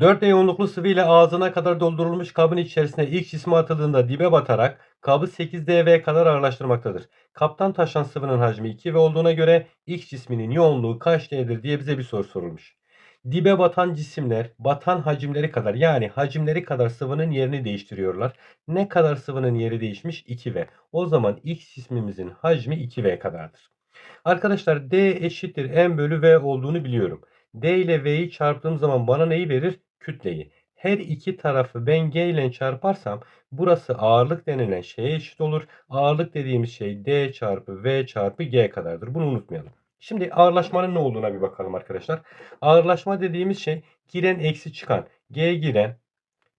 4 yoğunluklu sıvı ile ağzına kadar doldurulmuş kabın içerisine ilk cismi atıldığında dibe batarak kabı 8 dV kadar ağırlaştırmaktadır. Kaptan taşan sıvının hacmi 2V olduğuna göre X cisminin yoğunluğu kaç D'dir diye bize bir soru sorulmuş. Dibe batan cisimler batan hacimleri kadar yani hacimleri kadar sıvının yerini değiştiriyorlar. Ne kadar sıvının yeri değişmiş? 2V. O zaman X cismimizin hacmi 2V kadardır. Arkadaşlar D eşittir M bölü V olduğunu biliyorum. D ile V'yi çarptığım zaman bana neyi verir? Kütleyi. Her iki tarafı ben G ile çarparsam burası ağırlık denilen şeye eşit olur. Ağırlık dediğimiz şey D çarpı V çarpı G kadardır. Bunu unutmayalım. Şimdi ağırlaşmanın ne olduğuna bir bakalım arkadaşlar. Ağırlaşma dediğimiz şey giren eksi çıkan. G giren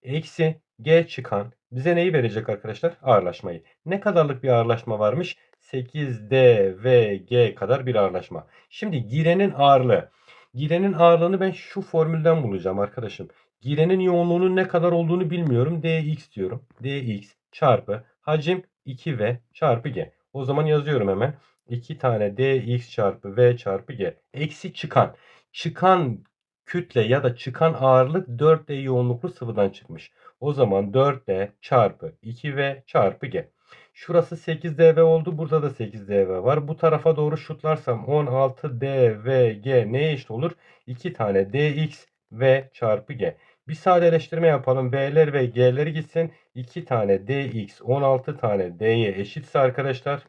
eksi G çıkan bize neyi verecek arkadaşlar? Ağırlaşmayı. Ne kadarlık bir ağırlaşma varmış? 8DVG kadar bir ağırlaşma. Şimdi girenin ağırlığı. Girenin ağırlığını ben şu formülden bulacağım arkadaşım. Girenin yoğunluğunun ne kadar olduğunu bilmiyorum. dx diyorum. dx çarpı hacim 2v çarpı g. O zaman yazıyorum hemen. 2 tane dx çarpı v çarpı g. Eksi çıkan. Çıkan kütle ya da çıkan ağırlık 4D yoğunluklu sıvıdan çıkmış. O zaman 4D çarpı 2V çarpı G. Şurası 8dV oldu. Burada da 8dV var. Bu tarafa doğru şutlarsam 16dVG neye eşit olur? 2 tane dx v çarpı g. Bir sadeleştirme yapalım. V'ler ve G'leri gitsin. 2 tane dx 16 tane d'ye eşitse arkadaşlar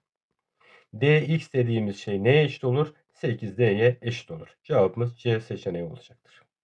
dx dediğimiz şey neye eşit olur? 8d'ye eşit olur. Cevabımız C seçeneği olacaktır.